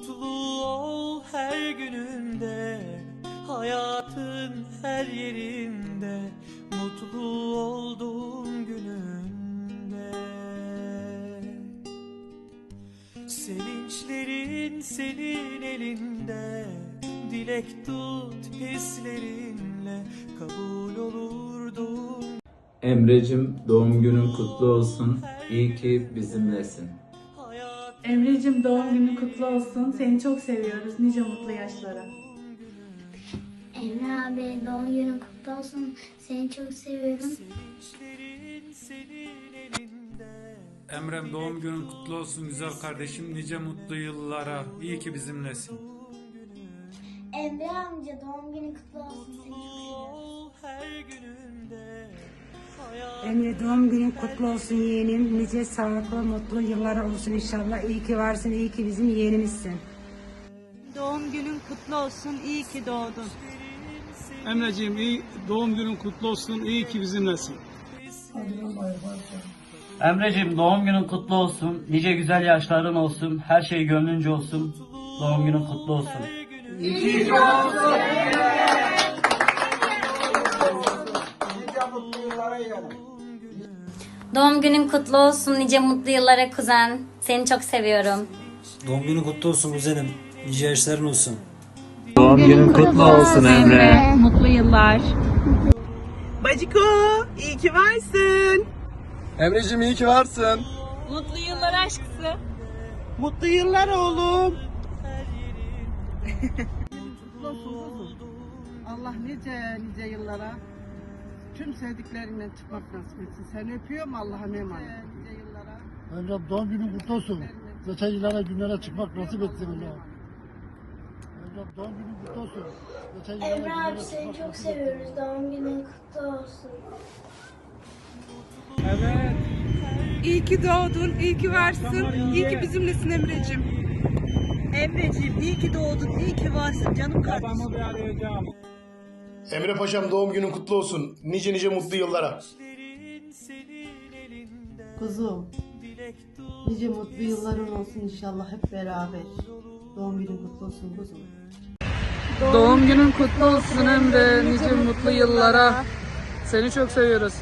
Mutlu ol her gününde Hayatın her yerinde Mutlu olduğun gününde Sevinçlerin senin elinde Dilek tut hislerinle Kabul olurdun Emrecim doğum günün kutlu olsun. İyi ki bizimlesin. Emre'cim doğum günün kutlu olsun. Seni çok seviyoruz. Nice mutlu yaşlara. Emre abi doğum günün kutlu olsun. Seni çok seviyorum. Emrem doğum günün kutlu olsun güzel kardeşim. Nice mutlu yıllara. İyi ki bizimlesin. Emre amca doğum günün kutlu olsun. Seni çok seviyorum. Emre doğum günün kutlu olsun yeğenim. Nice sağlıklı, mutlu yıllara olsun inşallah. İyi ki varsın, iyi ki bizim yeğenimizsin. Doğum günün kutlu olsun. İyi ki doğdun. Emreciğim iyi doğum günün kutlu olsun. İyi ki bizimlesin. Emreciğim doğum günün kutlu olsun. Nice güzel yaşların olsun. Her şey gönlünce olsun. Doğum günün kutlu olsun. Doğum günün kutlu olsun. Nice mutlu yıllara kuzen. Seni çok seviyorum. Doğum günün kutlu olsun kuzenim. Nice yaşların olsun. Doğum günün kutlu olsun Emre. Mutlu yıllar. Baciko iyi ki varsın. Emreciğim iyi ki varsın. Mutlu yıllar aşkısı. Mutlu yıllar oğlum. Allah nice nice yıllara tüm sevdiklerinden çıkmak nasip etsin. Seni öpüyorum Allah'a emanet. Nice yıllara. Doğum günün kutlu olsun. Geçen yıllara günlere çıkmak nasip etsin Emre. Emre doğum günün kutlu olsun. Geçen yıllara Emre günlere abi seni çıkmak çok nasip etsin. seviyoruz. Doğum günün kutlu olsun. İyi ki doğdun. iyi ki varsın. İyi ki bizimlesin Emre'cim. Emre'cim iyi ki doğdun. iyi ki varsın canım kardeşim. Emre Paşam doğum günün kutlu olsun. Nice nice mutlu yıllara. Kuzum, nice mutlu yılların olsun inşallah hep beraber. Doğum günün kutlu olsun kuzum. Doğum günün kutlu olsun Emre. Nice mutlu yıllara. Seni çok seviyoruz.